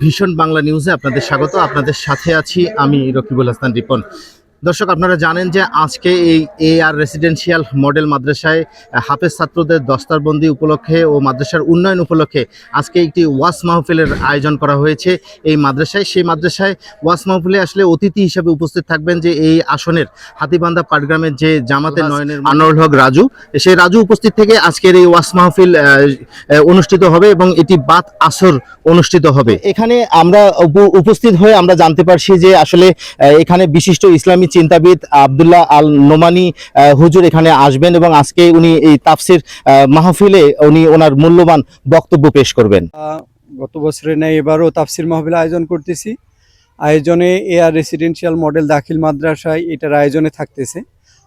ভীষণ বাংলা নিউজে আপনাদের স্বাগত। আপনাদের সাথে আছি আমি রকিবুল হাসান রিপন। দর্শক আপনারা জানেন যে আজকে এই এ আর রেসিডেন্সিয়াল মডেল মাদ্রাসায় হাফেজ ছাত্রদের দস্তারবন্দি উপলক্ষে ও মাদ্রাসার উন্নয়ন উপলক্ষে আজকে একটি ওয়াস মাহফিলের আয়োজন করা হয়েছে এই মাদ্রাসায়। সেই মাদ্রাসায় ওয়াস মাহফিলে আসলে অতিথি হিসেবে উপস্থিত থাকবেন যে এই আসনের হাতিবান্ধা পাটগ্রামের যে জামাতের নয়নের আনোয়ার হক রাজু সেই রাজু উপস্থিত থেকে আজকের এই ওয়াস মাহফিল অনুষ্ঠিত হবে এবং এটি বাত আসর অনুষ্ঠিত হবে। এখানে আমরা উপ- উপস্থিত হয়ে আমরা জানতে পারছি যে আসলে এখানে বিশিষ্ট ইসলামী চিন্তাবিদ আবদুল্লাহ আল নোমানি হুজুর এখানে আসবেন এবং আজকে উনি এই তাফসির মাহফিলে উনি ওনার মূল্যবান বক্তব্য পেশ করবেন। গত বছরে নেই এবারও তাফসির মাহফিল আয়োজন করতেছি। আয়োজনে এআর রেসিডেন্সিয়াল মডেল দাখিল মাদ্রাসায় এটার আয়োজনে থাকতেছে।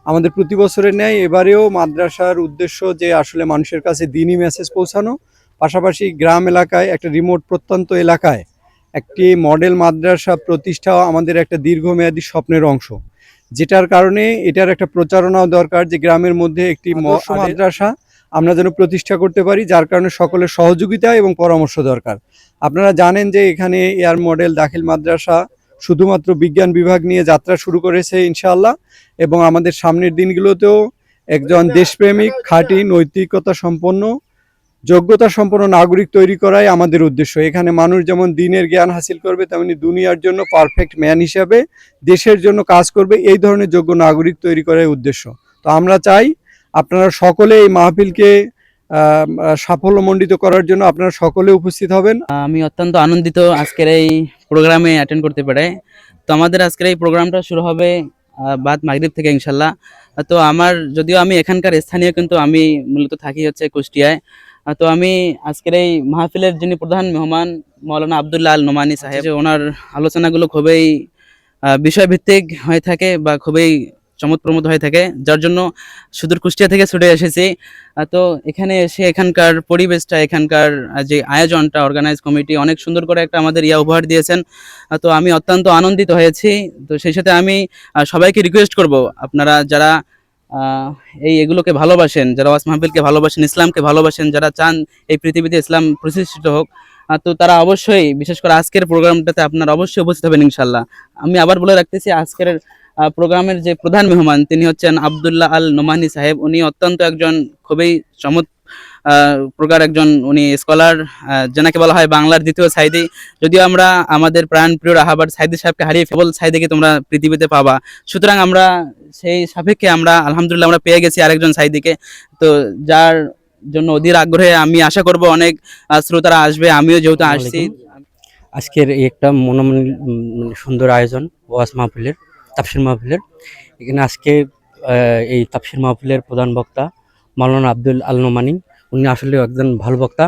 আমাদের প্রতি বছরের ন্যায় এবারেও মাদ্রাসার উদ্দেশ্য যে আসলে মানুষের কাছে দিনই মেসেজ পৌঁছানো। পাশাপাশি গ্রাম এলাকায় একটা রিমোট প্রত্যন্ত এলাকায় একটি মডেল মাদ্রাসা প্রতিষ্ঠা আমাদের একটা দীর্ঘমেয়াদী স্বপ্নের অংশ। যেটার কারণে এটার একটা প্রচারণাও দরকার যে গ্রামের মধ্যে একটি ম- আদর্শ মাদ্রাসা আমরা যেন প্রতিষ্ঠা করতে পারি যার কারণে সকলের সহযোগিতা এবং পরামর্শ দরকার। আপনারা জানেন যে এখানে এয়ার মডেল দাখিল মাদ্রাসা শুধুমাত্র বিজ্ঞান বিভাগ নিয়ে যাত্রা শুরু করেছে ইনশাআল্লাহ এবং আমাদের সামনের দিনগুলোতেও একজন দেশপ্রেমিক খাঁটি নৈতিকতা সম্পন্ন যোগ্যতা সম্পন্ন নাগরিক তৈরি করাই আমাদের উদ্দেশ্য। এখানে মানুষ যেমন দিনের জ্ঞান হাসিল করবে, তেমনি দুনিয়ার জন্য পারফেক্ট ম্যান হিসাবে, দেশের জন্য কাজ করবে, এই ধরনের যোগ্য নাগরিক তৈরি করাই উদ্দেশ্য। তো আমরা চাই আপনারা সকলে এই মাহফিলকে সাফল্যমণ্ডিত করার জন্য আপনারা সকলে উপস্থিত হবেন। আমি অত্যন্ত আনন্দিত আজকের এই প্রোগ্রামে অ্যাটেন্ড করতে পেরে। তো আমাদের আজকের এই প্রোগ্রামটা শুরু হবে বাদ মাগরিব থেকে ইনশাল্লাহ। তো আমার, যদিও আমি এখানকার স্থানীয়, কিন্তু আমি মূলত থাকি হচ্ছে কুষ্টিয়ায়। তো আমি আজকের এই মাহফিলের যিনি প্রধান মেহমান মৌলানা আবদুল্লাহ আল নোমানি সাহেব ওনার আলোচনাগুলো খুবই বিষয়ভিত্তিক হয়ে থাকে বা খুবই চমৎপ্রমোদ হয়ে থাকে যার জন্য সুদূর কুষ্টিয়া থেকে ছুটে এসেছি। তো এখানে এসে এখানকার পরিবেশটা এখানকার যে আয়োজনটা অর্গানাইজ কমিটি অনেক সুন্দর করে একটা আমাদের ইয়া উপহার দিয়েছেন। তো আমি অত্যন্ত আনন্দিত হয়েছি। তো সেই সাথে আমি সবাইকে রিকোয়েস্ট করব আপনারা যারা এই এগুলোকে ভালোবাসেন যারা ওয়াস মাহবিলকে ভালোবাসেন ইসলামকে ভালোবাসেন যারা চান এই পৃথিবীতে ইসলাম প্রতিষ্ঠিত হোক তো তারা অবশ্যই বিশেষ করে আজকের প্রোগ্রামটাতে আপনারা অবশ্যই উপস্থিত হবেন ইনশাল্লাহ আমি আবার বলে রাখতেছি আজকের প্রোগ্রামের যে প্রধান মেহমান তিনি হচ্ছেন আবদুল্লাহ আল নোমানি সাহেব। উনি অত্যন্ত একজন খুবই চমৎ আহ, প্রকার একজন উনি স্কলার যেনাকে বলা হয় বাংলার দ্বিতীয় সাইদি। যদিও আমরা আমাদের প্রাণ প্রিয় রাহাবার সাইদি সাহেবকে হারিয়ে ফেবল সাইদিকে তোমরা পৃথিবীতে পাবা। সুতরাং আমরা সেই সাপেক্ষে আমরা আলহামদুলিল্লাহ আমরা পেয়ে গেছি আরেকজন সাইদিকে। তো যার জন্য অধীর আগ্রহে আমি আশা করব অনেক শ্রোতারা আসবে আমিও যেহেতু আসছি। আজকের এই একটা মনোমন মানে সুন্দর আয়োজন ওয়াজ মাহফিলের তাফসির মাহফিলের। এখানে আজকে এই তাফসির মাহফিলের প্রধান বক্তা মাওলানা আব্দুল আল নোমানি। উনি আসলে একজন ভালো বক্তা।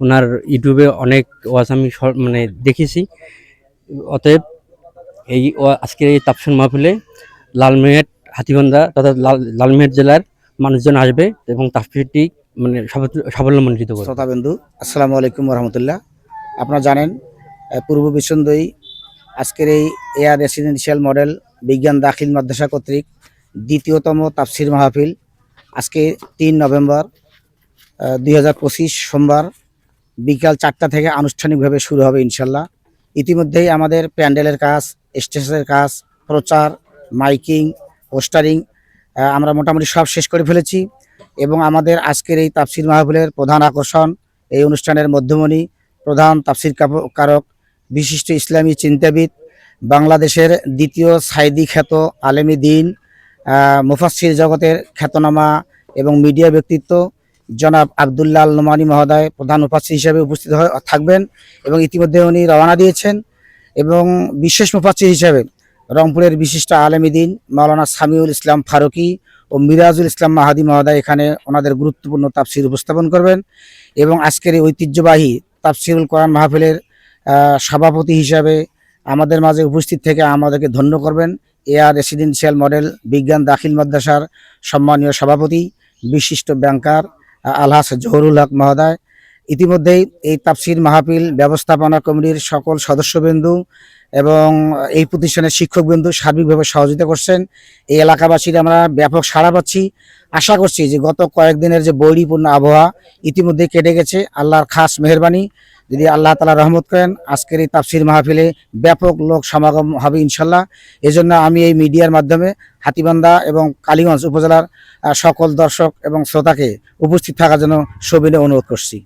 ওনার ইউটিউবে অনেক ওয়াজ আমি মানে দেখেছি। অতএব এই আজকের এই তাফসির মাহফিলে লালমেহেট হাতিবান্ধা তথা লাল- লালমেহেট জেলার মানুষজন আসবে এবং তাফসিরটি মানে সাফল্যমণ্ডিত করবে। শ্রোতাবিন্দু আসসালামু আলাইকুম রহমতুল্লাহ আপনারা জানেন পূর্ব বিশ্বন্দই আজকের এই এয়ার রেসিডেন্সিয়াল মডেল বিজ্ঞান দাখিল মাদ্রাসা কর্তৃক দ্বিতীয়তম তাফসির মাহফিল আজকে তিন নভেম্বর দুই হাজার পঁচিশ সোমবার বিকাল চারটা থেকে আনুষ্ঠানিকভাবে শুরু হবে ইনশাল্লাহ। ইতিমধ্যেই আমাদের প্যান্ডেলের কাজ, স্টেজের কাজ, প্রচার, মাইকিং, পোস্টারিং আমরা মোটামুটি সব শেষ করে ফেলেছি এবং আমাদের আজকের এই তাফসির মাহফিলের প্রধান আকর্ষণ এই অনুষ্ঠানের মধ্যমণি, প্রধান তাফসির কারক, বিশিষ্ট ইসলামী চিন্তাবিদ, বাংলাদেশের দ্বিতীয় সাইদি খ্যাত আলেমী দিন আহ, মুফাসসির জগতের খ্যাতনামা এবং মিডিয়া ব্যক্তিত্ব জনাব আবদুল্লাহ আল নোমানি মহোদয় প্রধান মুফাসসির হিসেবে উপস্থিত থাকবেন এবং ইতিমধ্যে উনি রওনা দিয়েছেন এবং বিশেষ মুফাসসির হিসেবে রংপুরের বিশিষ্ট আলেমী দিন মাওলানা সামিউল ইসলাম ফারুকি ও মিরাজুল ইসলাম মাহাদি মহোদয় এখানে ওনাদের গুরুত্বপূর্ণ তাফসির উপস্থাপন করবেন এবং আজকের এই ঐতিহ্যবাহী তাফসিরুল কোরআন মাহফিলের সভাপতি হিসাবে আমাদের মাঝে উপস্থিত থেকে আমাদেরকে ধন্য করবেন। এয়ার রেসিডেন্সিয়াল মডেল, বিজ্ঞান দাখিল মাদ্রাসার সম্মানীয় সভাপতি, বিশিষ্ট ব্যাংকার, আলহাস জহরুল হক মহোদয়। ইতিমধ্যেই এই তাফসির মাহফিল ব্যবস্থাপনা কমিটির সকল সদস্যবৃন্দু এবং এই প্রতিষ্ঠানের শিক্ষকবৃন্দু সার্বিকভাবে সহযোগিতা করছেন। এই এলাকাবাসীর আমরা ব্যাপক সাড়া পাচ্ছি। আশা করছি যে গত কয়েকদিনের যে বৈরীপূর্ণ আবহাওয়া ইতিমধ্যে কেটে গেছে। আল্লাহর খাস মেহরবানি। যদি আল্লাহ তালা রহমত করেন, আজকের এই তাফসির মাহফিলে ব্যাপক লোক সমাগম হবে ইনশাল্লাহ এজন্য আমি এই মিডিয়ার মাধ্যমে হাতিবান্ধা এবং কালীগঞ্জ উপজেলার সকল দর্শক এবং শ্রোতাকে উপস্থিত থাকার জন্য সবিনে অনুরোধ করছি।